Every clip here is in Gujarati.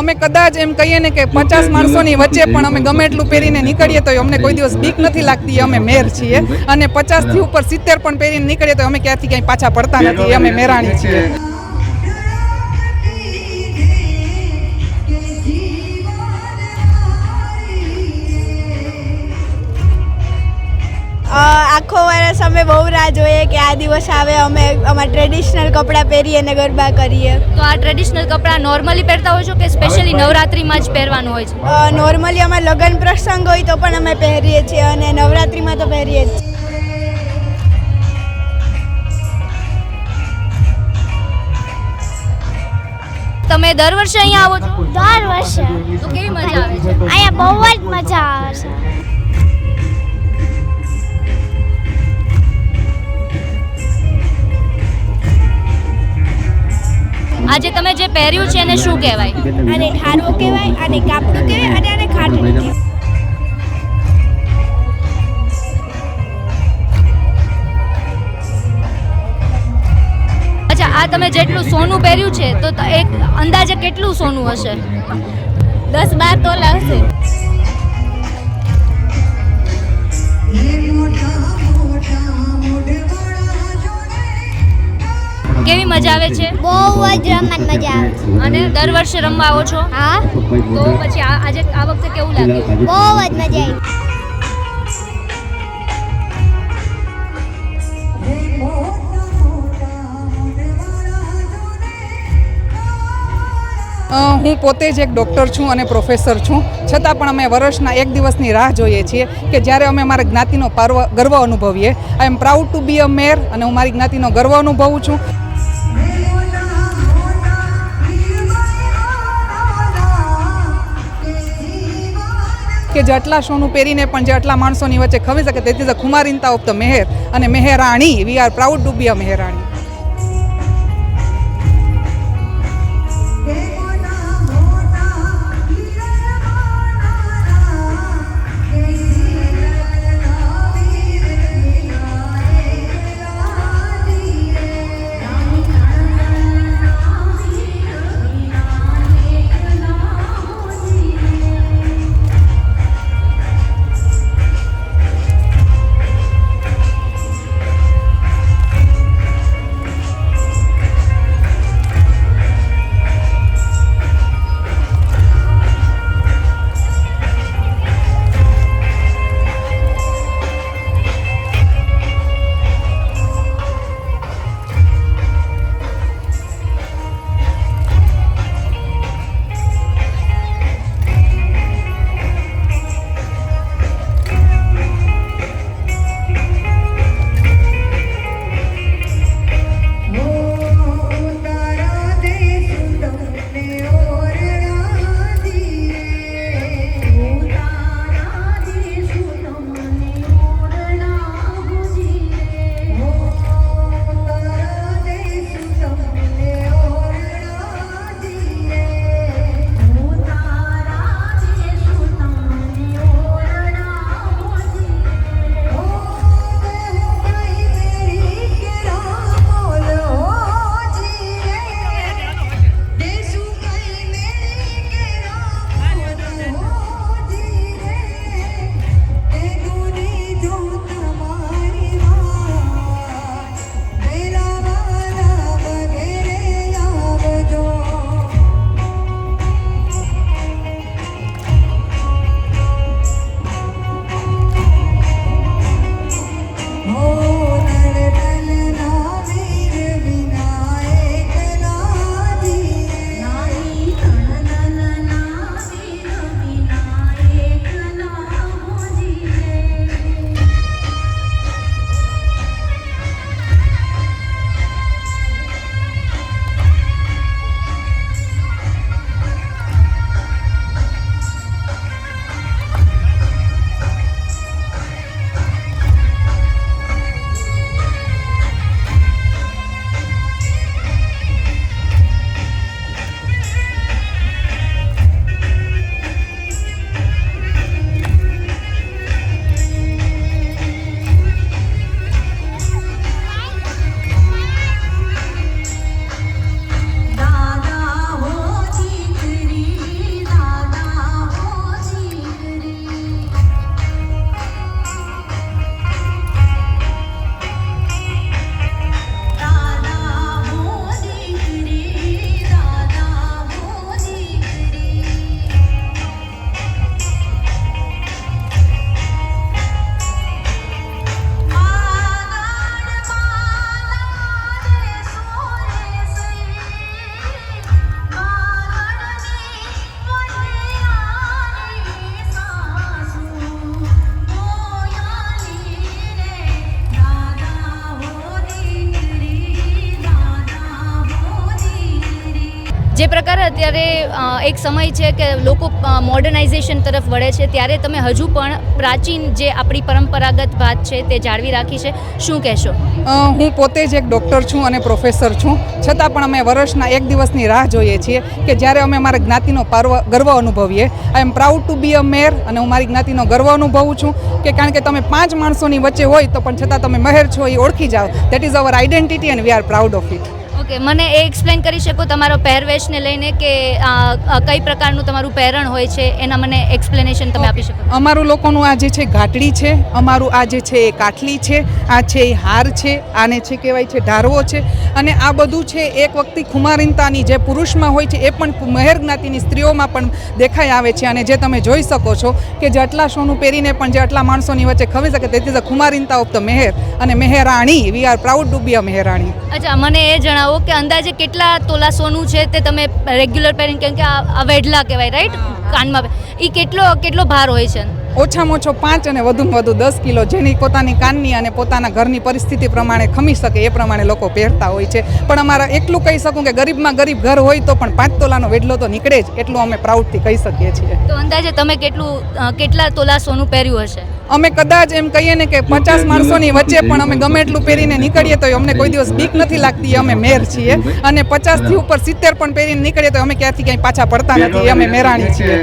અમે કદાચ એમ કહીએ ને કે પચાસ માણસોની વચ્ચે પણ અમે ગમે એટલું પહેરીને નીકળીએ તો અમને કોઈ દિવસ બીક નથી લાગતી અમે મેર છીએ. અને પચાસથી ઉપર સિત્તેર પણ પહેરીને નીકળીએ તો અમે ક્યાંથી ક્યાંય પાછા પડતા નથી અમે મેરાણી છીએ. આખો વર્ષ અમે બહુ રાહ જોઈએ કે આ દિવસ આવે અમે અમારા ટ્રેડિશનલ કપડાં પહેરીએ અને ગરબા કરીએ. તો આ ટ્રેડિશનલ કપડાં નોર્મલી પહેરતા હોય છો કે સ્પેશિયલી નવરાત્રિમાં જ પહેરવાનું હોય છે? નોર્મલી અમારે લગ્ન પ્રસંગ હોય તો પણ અમે પહેરીએ છીએ અને નવરાત્રિમાં તો પહેરીએ જ છીએ. તમે દર વર્ષે અહીંયા આવો છો? દર વર્ષે. તો કેવી મજા આવે છે? અહીંયા બહુ જ મજા આવે છે. આજે તમે જે પહેર્યું છે એને શું કહેવાય? અને ઠારવો કહેવાય આને કાપડું કહેવાય અને આને ખાટલું કહેવાય. અચ્છા આ તમે જેટલું સોનું પહેર્યું છે તો ત- એક અંદાજે કેટલું સોનું હશે? દસ બાર તોલા હશે. કેવી મજા આવે છે? બહુ જ રમવાની મજા આવે. છે અને દર વર્ષે રમવા આવો છો? હા. તો પછી આ આજે આ વખતે કેવું લાગ્યું બહુ જ મજા આવી. હું પોતે જ એક ડૉક્ટર છું અને પ્રોફેસર છું. છતાં પણ અમે વર્ષના એક દિવસની રાહ જોઈએ છીએ કે જ્યારે અમે મારા જ્ઞાતિનો પર્વ ગર્વ અનુભવીએ. આઈ એમ પ્રાઉડ ટુ બી અ મેર અને હું મારી જ્ઞાતિનો ગર્વ અનુભવું છું. કે જે આટલા સોનું પહેરીને પણ જે આટલા માણસોની વચ્ચે ખમી શકે, તેથી ધ ખુમારીનતા ઓફ ધ મેહેર અને Maherani, we are proud to be a Maherani. એક સમય છે કે લોકો મોડર્નાઇઝેશન તરફ વળે છે, ત્યારે તમે હજુ પણ પ્રાચીન જે આપણી પરંપરાગત વાત છે તે જાળવી રાખી છે. શું કહેશો? હું પોતે જ એક ડૉક્ટર છું અને પ્રોફેસર છું. છતાં પણ અમે વર્ષના એક દિવસની રાહ જોઈએ છીએ કે જ્યારે અમે મારા જ્ઞાતિનો પાર્વ, ગર્વ અનુભવીએ. આઈ એમ પ્રાઉડ ટુ બી અ મેર અને હું મારી જ્ઞાતિનો ગર્વ અનુભવું છું કે કારણ કે તમે પાંચ માણસોની વચ્ચે હોય તો પણ છતાં તમે મહેર છો, એ ઓળખી જાઓ. That is our identity and we are proud of it okay મને એ એક્સપ્લેન કરી શકો તમારો પહેરવેશને લઈને કે કઈ પ્રકારનું તમારું પહેરણ હોય છે એના મને એક્સપ્લેનેશન તમે આપી શકો અમારું લોકોનું આ જે છે ઘાટડી છે અમારું આ જે છે એ કાટલી છે આ છે એ હાર છે આને છે કહેવાય છે ઢારવો છે અને આ બધું છે એક વખતે ખુમારીનતાની જે પુરુષમાં હોય છે એ પણ મહેર જ્ઞાતિની સ્ત્રીઓમાં પણ દેખાઈ આવે છે અને જે તમે જોઈ શકો છો કે જે આટલા સોનું પહેરીને પણ જે આટલા માણસોની વચ્ચે ખવી શકે તેથી ખુમારીનતા ઓફ ધ મહેર અને Maherani we are proud to be a Maherani. અચ્છા મને એ જણાવો કે અંદાજે કેટલા તોલા સોનું છે તે તમે રેગ્યુલર પહેરીને કેમ કે આ આ વેઢલા કહેવાય રાઈટ કાનમાં એ કેટલો કેટલો ભાર હોય છે? ઓછામાં ઓછો પાંચ અને વધુમાં વધુ દસ કિલો જેની પોતાની કાનની અને પોતાના ઘરની પરિસ્થિતિ પ્રમાણે ખમી શકે એ પ્રમાણે લોકો પહેરતા હોય છે. પણ અમારા એટલું કહી શકું કે ગરીબમાં ગરીબ ઘર હોય તો પણ પાંચ તોલાનો વેડલો તો નીકળે જ એટલું અમે પ્રાઉડથી કહી શકીએ છીએ. તો અંદાજે તમે કેટલું કેટલા તોલા સોનું પહેર્યું હશે? અમે કદાચ એમ કહીએ ને કે પચાસ માણસોની વચ્ચે પણ અમે ગમે એટલું પહેરીને નીકળીએ તો અમને કોઈ દિવસ બીક નથી લાગતી અમે મેર છીએ. અને પચાસથી ઉપર સિત્તેર પણ પહેરીને નીકળીએ તો અમે ક્યાંથી ક્યાંય પાછા પડતા નથી અમે મેરાણી છીએ.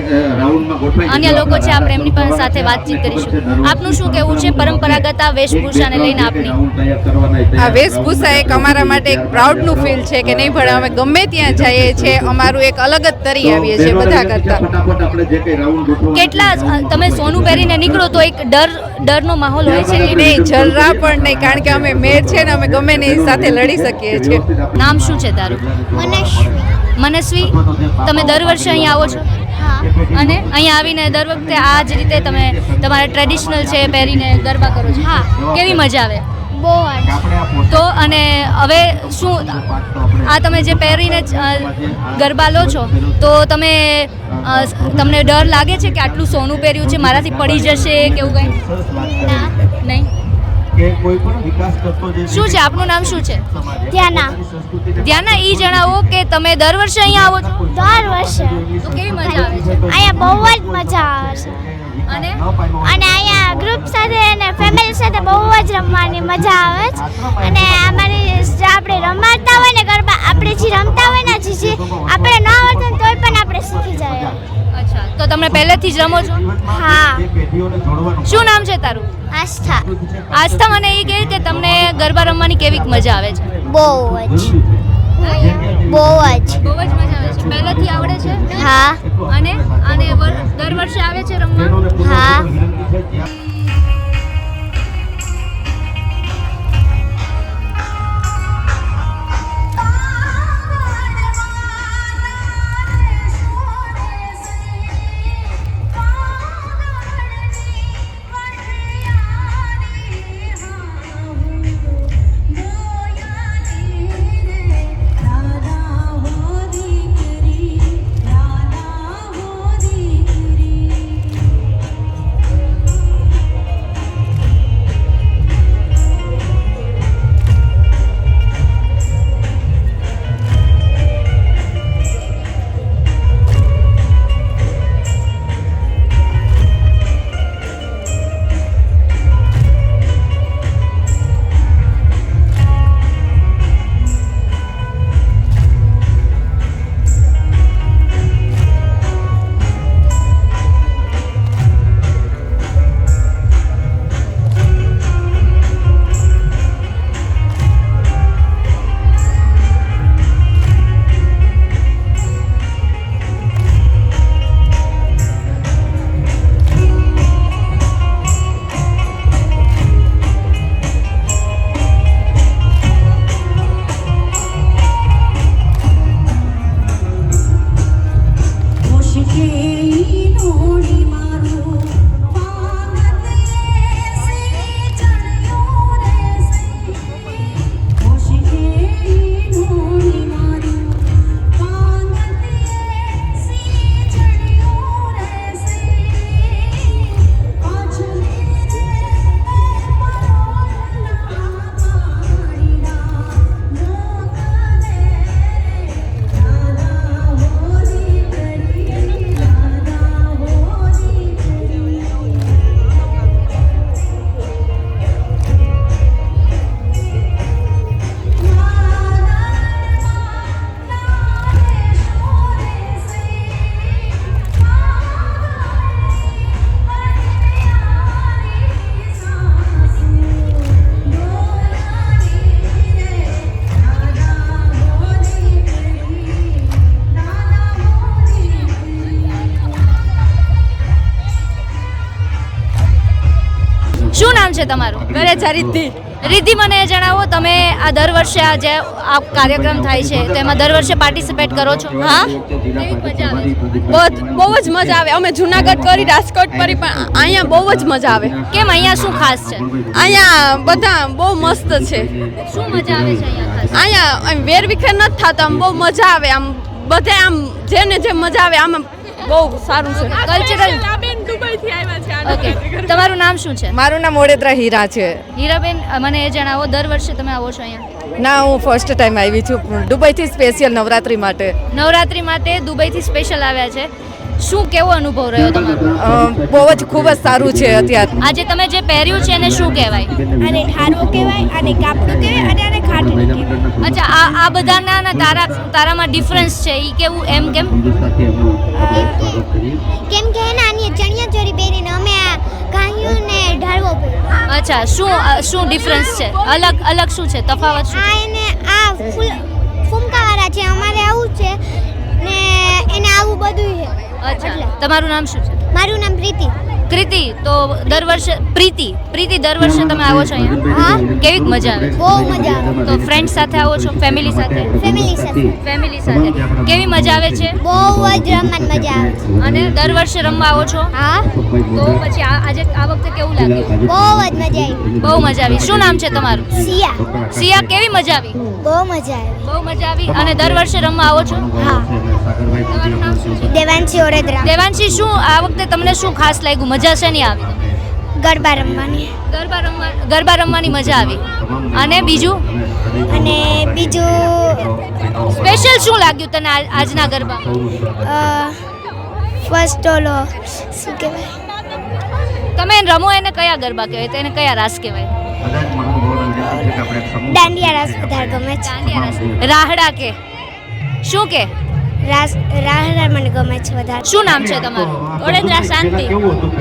અન્ય લોકો છે આપણે એમની પણ સાથે વાતચીત કરીશું. આપનું શું કહેવું છે? પરંપરાગત આ વેશભૂષાને લઈને આપની? આ વેશભૂષા એક અમારા માટે એક પ્રાઉડનું ફીલ છે કે નહીં ભણે અમે ગમે ત્યાં જઈએ છીએ અમારું એક અલગ જ તરી આવીએ છીએ બધા કરતા. કેટલા તમે સોનું પહેરીને નીકળો તો એક ડર ડરનો માહોલ હોય છે? કે નહીં જરા પણ નહીં કારણ કે અમે મેર છે ને અમે ગમે ને સાથે લડી શકીએ છીએ. નામ શું છે તારું? મનસ્વી. મનસ્વી તમે દર વર્ષે અહીંયા આવો છો? અને અહીંયા આવીને દર વખતે આ જ રીતે તમે તમારા ટ્રેડિશનલ છે એ પહેરીને ગરબા કરો છો? હા કેવી મજા આવે? બહુ તો અને હવે શું આ તમે જે પહેરીને ગરબા લો છો તો તમે તમને ડર લાગે છે કે આટલું સોનું પહેર્યું છે મારાથી પડી જશે કે એવું કંઈ? શું છે? આપનું નામ શું છે? ત્યાંના ધ્યાના. એ જણાવો કે તમે દર વર્ષે અહીંયા આવો છો? દર વર્ષે. તો કેવી મજા આવે છે? અહીંયા બહુ જ મજા આવે છે. અને અહીંયા ગ્રુપ સાથે અને ફેમિલી સાથે બહુ જ રમવાની મજા આવે છે. અને અમારી જે આપણે રમાડતા હોય ને ગરબા આપણે જે રમતા હોય ને જે જે આપણે ન આવડતું ને તોય પણ આપણે શીખી જાય. અચ્છા તો તમે પહેલેથી જ રમો છો? હા. શું નામ છે તારું? આસ્થા. આસ્થા મને એ કહે કે તમને ગરબા રમવાની કેવી મજા આવે છે. બહુ જ. બહુ જ. બહુ જ મજા આવે છે. પહેલેથી આવડે છે? હા. અને અને દર વર્ષે આવે છે રમવા? હા. તમારું? ઘરે ચરિત્રી રિદ્ધિ? મને એ જણાવો તમે આ દર વર્ષે આ જે આ કાર્યક્રમ થાય છે તો એમાં દર વર્ષે પાર્ટિસિપેટ કરો છો? હા? મજા બહુ જ- બહુ જ મજા આવે. અમે જુનાગઢ કરી રાજકોટ કરી પણ અહીંયા બહુ જ મજા આવે. કેમ? અહીંયા શું ખાસ છે? અહીંયા બધા બહુ મસ્ત છે. શું મજા આવે છે અહીંયા અહીંયા વેરવિખેર નથી થતો આમ બહુ મજા આવે. આમ બધે આમ જેને જે મજા આવે આમ બહુ સારું છે. કલ્ચરલ ઓકે તમારું નામ શું છે? મારું નામ ઓડેદરા હીરા છે. હીરાબેન મને એ જણાવો દર વર્ષે તમે આવો છો અહીંયા? ના હું ફર્સ્ટ ટાઈમ આવી છું. દુબઈથી સ્પેશિયલ નવરાત્રી માટે. નવરાત્રી માટે દુબઈથી સ્પેશિયલ આવ્યા છે. શું કેવો અનુભવ રહ્યો તમારો? બહુ જ ખૂબ જ સારું છે અત્યારે. આજે તમે જે પહેર્યું છે એને શું કહેવાય? આને ઠારો કહેવાય આને કાપડું કહેવાય અને આને ખાટલી કહેવાય. અચ્છા આ આ બધાના ના તારા તારામાં ડિફરન્સ છે એ કેવું એમ કેમ? કેમ કે એના આની ચણિયા ચોરી પહેરીને અમે આ ગાયું ને ઢાળવો અચ્છા શું શું ડિફરન્સ છે? અલગ અલગ શું છે? તફાવત શું આ એને આ ફૂલ ફૂમકાવાળા છે અમારે આવું છે ને એને આવું બધું છે. અચ્છા. તમારું નામ શું છે? મારું નામ પ્રીતિ. કૃતિ તો દર વર્ષે પ્રીતિ પ્રીતિ દર વર્ષે તમે આવો છો અહીંયા? હા? કેવી મજા આવે? બહુ મજા આવે. તો ફ્રેન્ડ સાથે આવો છો ફેમિલી સાથે? ફેમિલી સાથે. ફેમિલી સાથે. કેવી મજા આવે છે? બહુ જ રમવાની મજા આવે છે. અને દર વર્ષે રમવા આવો છો? હા? તો પછી આજે આ વખતે કેવું લાગ્યું? બહુ જ મજા આવી. બહુ મજા આવી. શું નામ છે તમારું? સિયા. સિયા કેવી મજા આવી? બહુ મજા આવી. બહુ મજા આવી. અને દર વર્ષે રમવા આવો છો? હા. દેવાંશી ઓરેદરા. દેવાંશી શું આ વખતે તમને શું ખાસ લાગ્યું? મજા નહીં આવી ગરબા રમવાની. ગરબા રમવા ગરબા રમવાની મજા આવી. અને બીજું? અને બીજું? સ્પેશિયલ શું લાગ્યું તને આજના ગરબા ફર્સ્ટ ઓલો શું કહેવાય? તમે એને રમો એને કયા ગરબા કહેવાય? તો એને કયા રાસ કહેવાય? દાંડિયા રાસ વધારે ગમે છે. રાહડા કે? શું કે? રાસ રાહરા મને ગમે છે વધારે. શું નામ છે તમારું? વડોદરા શાંતિ.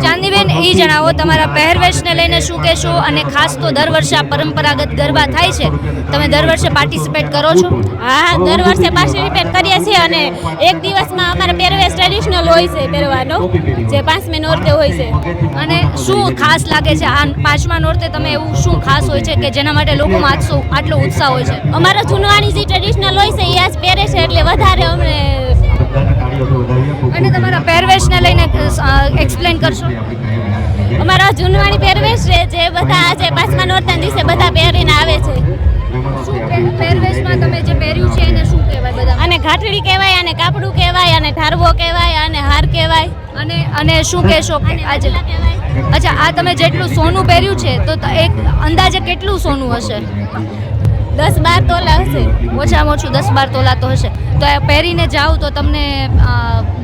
ચાંદીબેન એ જણાવો તમારા પહેરવેશને લઈને શું કહેશો અને ખાસ તો દર વર્ષે આ પરંપરાગત ગરબા થાય છે. તમે દર વર્ષે પાર્ટિસિપેટ કરો છો? હા દર વર્ષે પાર્ટિસિપેટ કરીએ છીએ અને એક દિવસમાં અમારે પહેરવેશ ટ્રેડિશનલ હોય છે પહેરવાનો જે પાંચમી નોરતે હોય છે. અને શું ખાસ લાગે છે? આ પાંચમા નોરતે તમે એવું શું ખાસ હોય છે કે જેના માટે લોકોમાં આટલો આટલો ઉત્સાહ હોય છે? અમારા જૂનવાણી જે ટ્રેડિશનલ હોય છે એ આજ પહેરે છે એટલે વધારે અમને અને તમારા પહેરવેશને લઈને એક્સપ્લેન કરશો. અમારા જૂનવાણી પહેરવેશ છે જે બધા આજે પાંચમા નોરતા દિવસે બધા પહેરીને આવે છે. પહેરવેશમાં તમે જે પહેર્યું છે એને શું કહેવાય બધા? અને ઘાટડી કહેવાય અને કાપડું કહેવાય અને ઠારવો કહેવાય અને હાર કહેવાય. અને અને શું કહેશો? આજે અચ્છા આ તમે જેટલું સોનું પહેર્યું છે તો એક અંદાજે કેટલું સોનું હશે? દસ બાર તોલા હશે. ઓછામાં ઓછું દસ બાર તોલા તો હશે. તો એ પહેરીને જાઓ તો તમને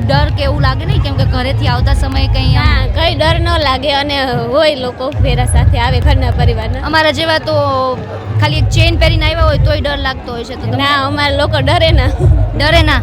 ડર કે એવું લાગે નહીં? કેમ કે ઘરેથી આવતા સમયે કંઈ કંઈ ડર ન લાગે અને હોય લોકો ફેરા સાથે આવે ઘરના પરિવારના. અમારા જેવા તો ખાલી એક ચેન પહેરીને આવ્યા હોય તોય ડર લાગતો હોય છે. તો ના અમારા લોકો ડરે ના. ડરે ના?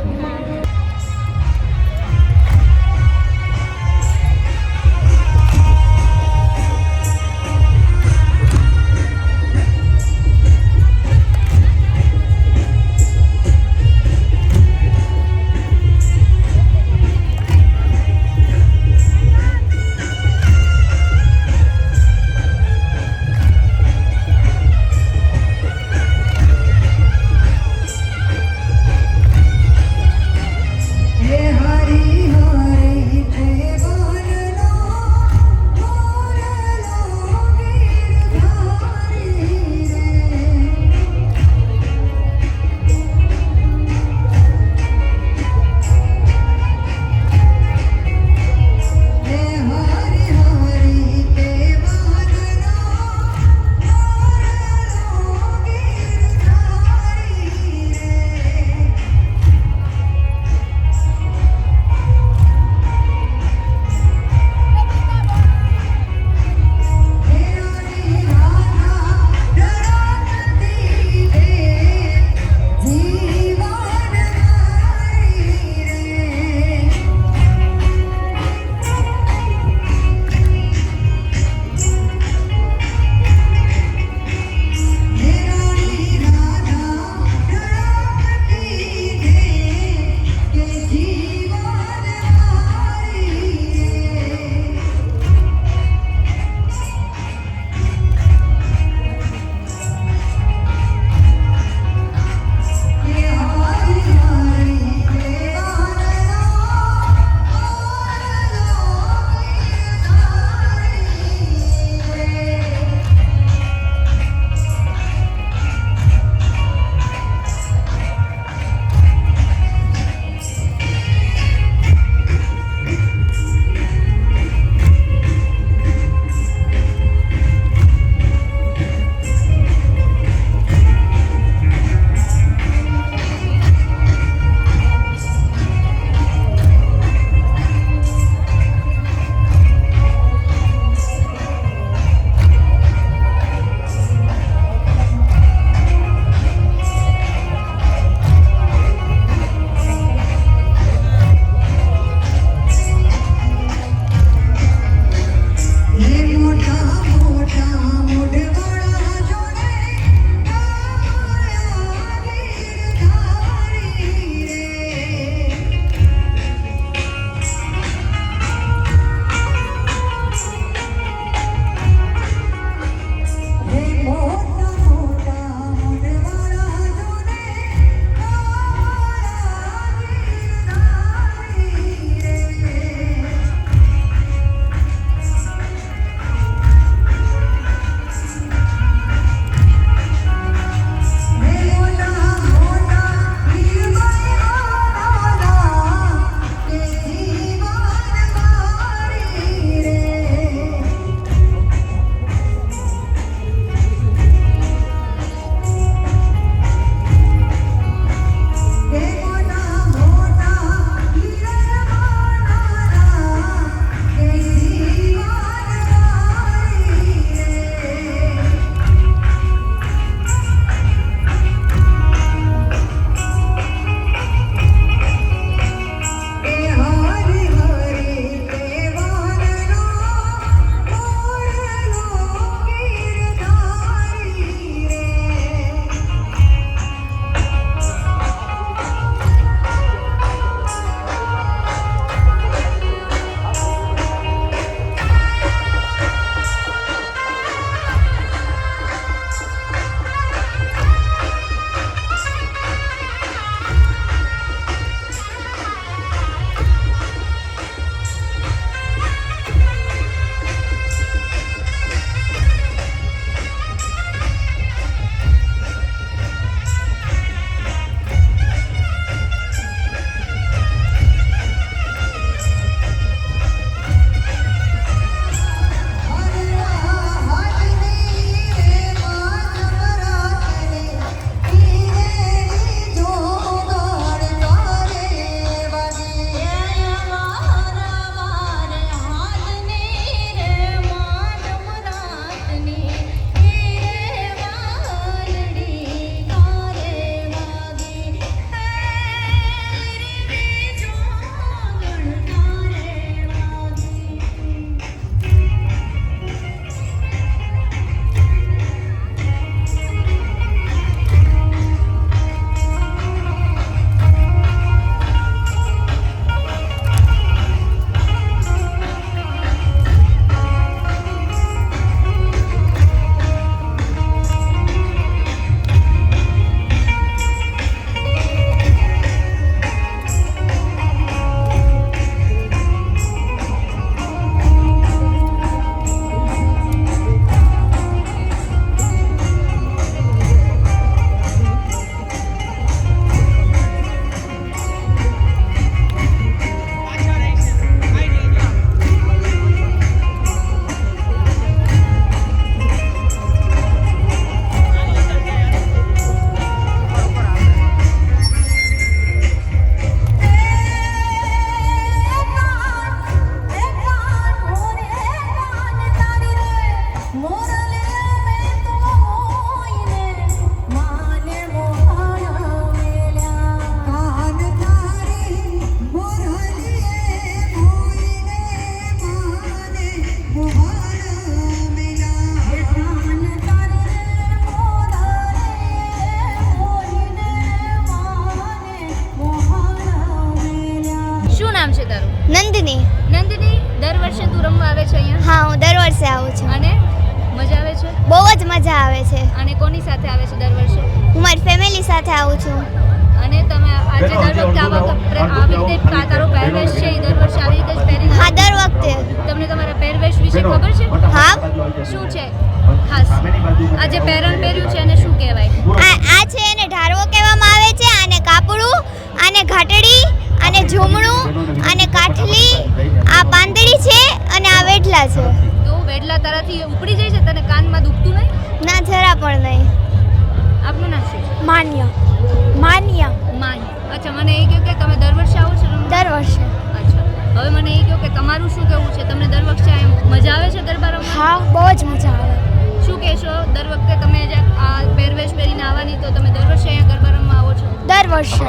પહેરીને તો તમે દર વર્ષે અહીંયા ગરબા રમવા આવો છો? દર વર્ષે.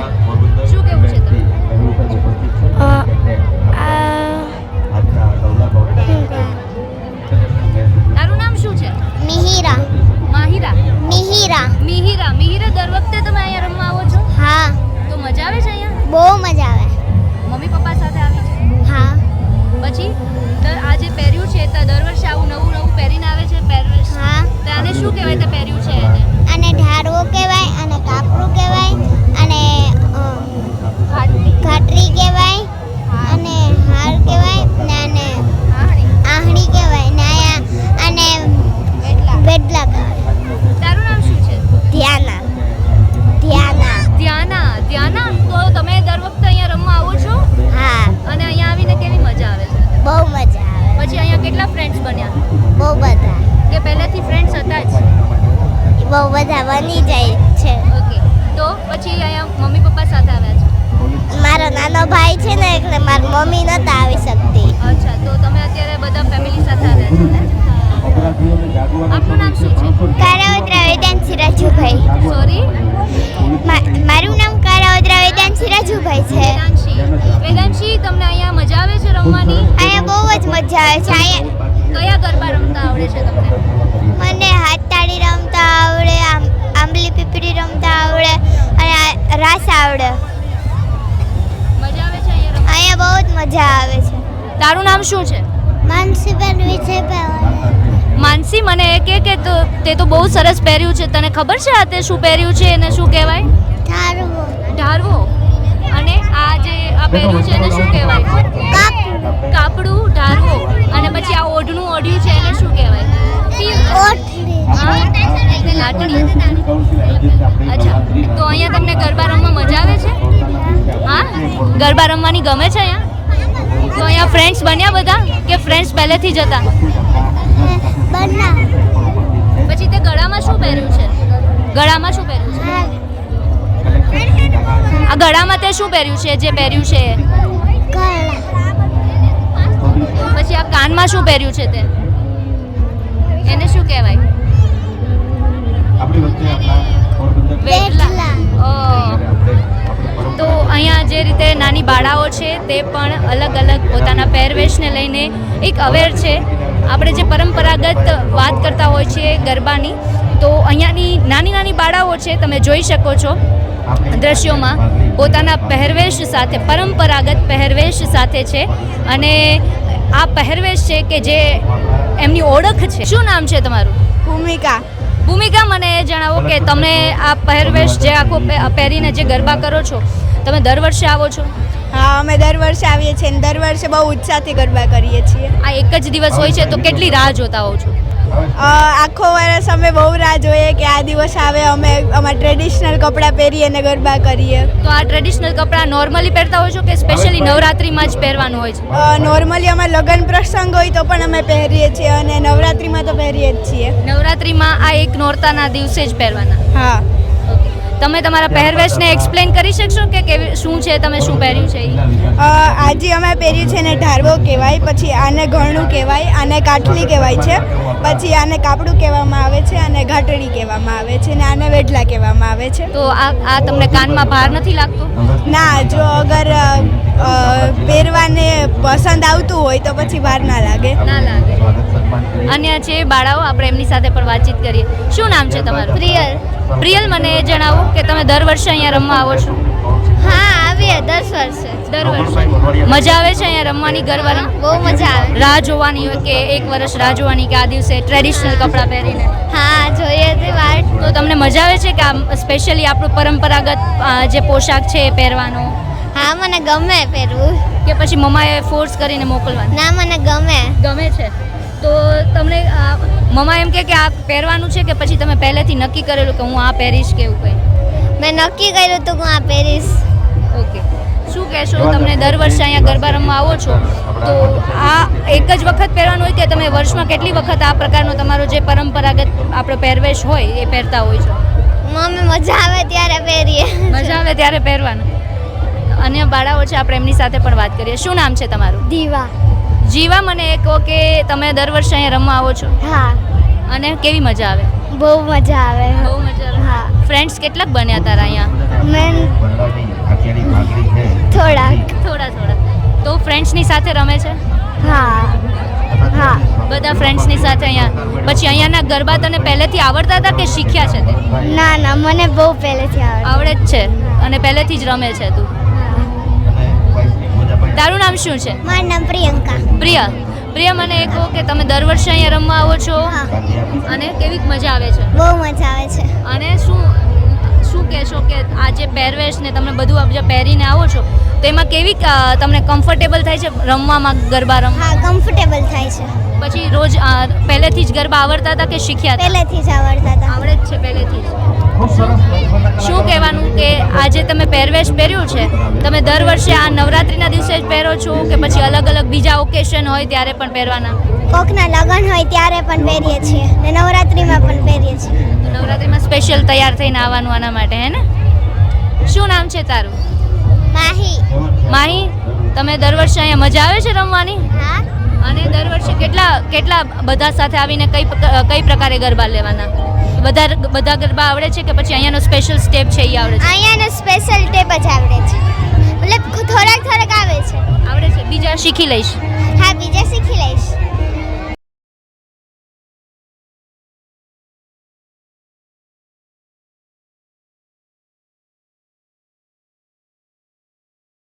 શું કેવું છે? આપનું નામ શું છે? કારાવદ્રા વેદાંશી રાજુભાઈ સોરી મારું નામ કારાવદ્રા વેદાંશી રાજુભાઈ છે. વેદાંશી. તમને અહીંયા મજા આવે છે રમવાની? અહીંયા બહુ જ મજા આવે છે. અહીંયા કયા ગરબા રમતા આવડે છે તમને? મને હાથ તાળી રમતા આવડે આંબલી પીપળી રમતા આવડે અને રાસ આવડે. મજા આવે છે અહીંયા બહુ જ મજા આવે છે. તારું નામ શું છે? માનસીબેન વિજય માનસી મને એ કે કે તો તે તો બહુ સરસ પહેર્યું છે. તને ખબર છે આ તે શું પહેર્યું છે એને શું કહેવાય? ઠારવો ઢારવો અને આ જે આ પહેર્યું છે એને શું કહેવાય? કાપડું. ઢારવો અને પછી આ ઓઢણું ઓઢ્યું છે એને શું કહેવાય? લાટણી અચ્છા. તો અહીંયા તમને ગરબા રમવા મજા આવે છે? હા? ગરબા રમવાની ગમે છે અહીંયા? તો અહીંયા ફ્રેન્ડ્સ બન્યા બધા કે ફ્રેન્ડ્સ પહેલેથી જ હતા? પછી તે ગળામાં શું પહેર્યું છે? ગળામાં શું પહેર્યું છે? આ ગળામાં તે શું પહેર્યું છે? જે પહેર્યું છે? પછી આ કાનમાં શું પહેર્યું છે તે? એને શું કહેવાય? તો અહીંયા જે રીતે નાની બાળાઓ છે તે પણ અલગ અલગ પોતાના પહેરવેશને લઈને એક અવેર છે. આપણે જે પરંપરાગત વાત કરતા હોય છે ગરબાની તો અહીંયાની નાની નાની બાળાઓ છે તમે જોઈ શકો છો દ્રશ્યોમાં. પોતાના પહેરવેશ સાથે પરંપરાગત પહેરવેશ સાથે છે. અને આ પહેરવેશ છે કે જે એમની ઓળખ છે. શું નામ છે તમારું? ભૂમિકા. ભૂમિકા મને એ જણાવો કે તમે આ પહેરવેશ જે આખો પહેરીને જે ગરબા કરો છો તમે દર વર્ષે આવો છો? હા અમે દર વર્ષે આવીએ છીએ અને દર વર્ષે બહુ ઉત્સાહથી ગરબા કરીએ છીએ. આ એક જ દિવસ હોય છે તો કેટલી રાહ જોતા હોવ છો? આખો વર્ષ અમે બહુ રાહ જોઈએ કે આ દિવસ આવે અમે અમારા ટ્રેડિશનલ કપડાં પહેરીએ અને ગરબા કરીએ. તો આ ટ્રેડિશનલ કપડાં નોર્મલી પહેરતા હોય છો કે સ્પેશિયલી નવરાત્રિમાં જ પહેરવાનું હોય છે? નોર્મલી અમારે લગ્ન પ્રસંગ હોય તો પણ અમે પહેરીએ છીએ અને નવરાત્રિમાં તો પહેરીએ જ છીએ. નવરાત્રિમાં આ એક નોરતાના દિવસે જ પહેરવાના. હા. તમે તમારા પહેરવેશને એક્સપ્લેન કરી શકશો કે કેવી શું છે તમે શું પહેર્યું છે? આજે અમે પહેર્યું છે ને ઢારવો કહેવાય પછી આને ઘરણું કહેવાય આને કાઠલી કહેવાય છે પછી આને કાપડું કહેવામાં આવે છે અને ઘાટડી કહેવામાં આવે છે ને આને વેઢલા કહેવામાં આવે છે. તો આ આ તમને કાનમાં ભાર નથી લાગતો? ના જો અગર પહેરવાને પસંદ આવતું હોય તો પછી ભાર ના લાગે. ના લાગે. અન્ય છે બાળાઓ આપણે એમની સાથે પણ વાતચીત કરીએ. શું નામ છે તમારું? પ્રિયલ. પ્રિયલ મને એ જણાવો કે તમે દર વર્ષે અહીંયા રમવા આવો છો? હા આવીએ દસ વર્ષે દર વર્ષે. મજા આવે છે અહીંયા રમવાની ગરબા બહુ મજા આવે. રાહ જોવાની હોય કે એક વર્ષ રાહ જોવાની કે આ દિવસે ટ્રેડિશનલ કપડાં પહેરીને? હા જોઈએ તે તમને મજા આવે છે કે આ સ્પેશિયલી આપણું પરંપરાગત જે પોશાક છે એ પહેરવાનો? હા મને ગમે પહેરવું. કે પછી મમ્માએ ફોર્સ કરીને મોકલવાનું? ના મને ગમે. ગમે છે? તો તમને મમ્મા એમ કે આ પહેરવાનું છે કે પછી તમે પહેલેથી નક્કી કરેલું કે હું આ પહેરીશ કે એવું કંઈ? મેં નક્કી કર્યું હતું હું આ પહેરીશ. ઓકે. શું કહેશો? તમને દર વર્ષે અહીંયા ગરબા રમવા આવો છો? તો આ એક જ વખત પહેરવાનું હોય કે તમે વર્ષમાં કેટલી વખત આ પ્રકારનો તમારો જે પરંપરાગત આપણો પહેરવેશ હોય એ પહેરતા હોય છો? મમ્મી મજા આવે ત્યારે પહેરીએ. મજા આવે ત્યારે પહેરવાનું. અન્ય બાળાઓ છે આપણે એમની સાથે પણ વાત કરીએ. શું નામ છે તમારું? દીવા. જીવા મને એ કહો કે તમે દર વર્ષે અહીંયા રમવા આવો છો? હા. અને કેવી મજા આવે? બહુ મજા આવે. બહુ મજા આવે. હા. ફ્રેન્ડ્સ કેટલાક બન્યા તારા અહીંયા? મેં થોડાક. થોડા થોડા. તો ફ્રેન્ડ્સની સાથે રમે છે? હા. હા. બધા ફ્રેન્ડ્સની સાથે અહીંયા? પછી અહીંયાના ગરબા તને પહેલેથી આવડતા હતા કે શીખ્યા છે તે? ના ના મને બહુ પહેલેથી આવડે આવડે જ છે. અને પહેલેથી જ રમે છે તું? તારું નામ શું છે? મારું નામ પ્રિયંકા. પ્રિયા. પ્રિયા મને એ કહો કે તમે દર વર્ષે અહીંયા રમવા આવો છો? અને કેવી મજા આવે છે? બહુ મજા આવે છે. અને શું શું કહેશો કે આ જે પહેરવેશ ને તમે બધું આપ જે પહેરીને આવો છો તો એમાં કેવી તમને કમ્ફર્ટેબલ થાય છે રમવામાં ગરબા રમ હા કમ્ફર્ટેબલ થાય છે. પછી રોજ પહેલેથી જ ગરબા આવડતા હતા કે શીખ્યા પહેલેથી જ આવડતા હતા. આવડે જ છે પહેલેથી જ. શું કહેવાનું કે આજે તમે પહેરવેશ પહેર્યું છે? તમે દર વર્ષે આ નવરાત્રિના દિવસે જ પહેરો છો કે પછી અલગ અલગ બીજા ઓકેશન હોય ત્યારે પણ પહેરવાના? કોકના લગ્ન હોય ત્યારે પણ પહેરીએ છીએ ને નવરાત્રિમાં પણ પહેરીએ છીએ. નવરાત્રિમાં સ્પેશિયલ તૈયાર થઈને આવવાનું આના માટે હે ને? શું નામ છે તારું? માહી. માહી તમે દર વર્ષે અહીંયા મજા આવે છે રમવાની? હા. અને દર વર્ષે કેટલા કેટલા બધા સાથે આવીને કઈ કઈ પ્રકારે ગરબા લેવાના? બધા બધા ગરબા આવડે છે કે પછી અહીંયાનો સ્પેશિયલ સ્ટેપ છે એ આવડે છે? અહીંયાનો સ્પેશિયલ સ્ટેપ જ આવડે છે. મતલબ થોડાક થોડાક આવે છે. આવડે છે. બીજા શીખી લઈશ? હા બીજા શીખી લઈશ.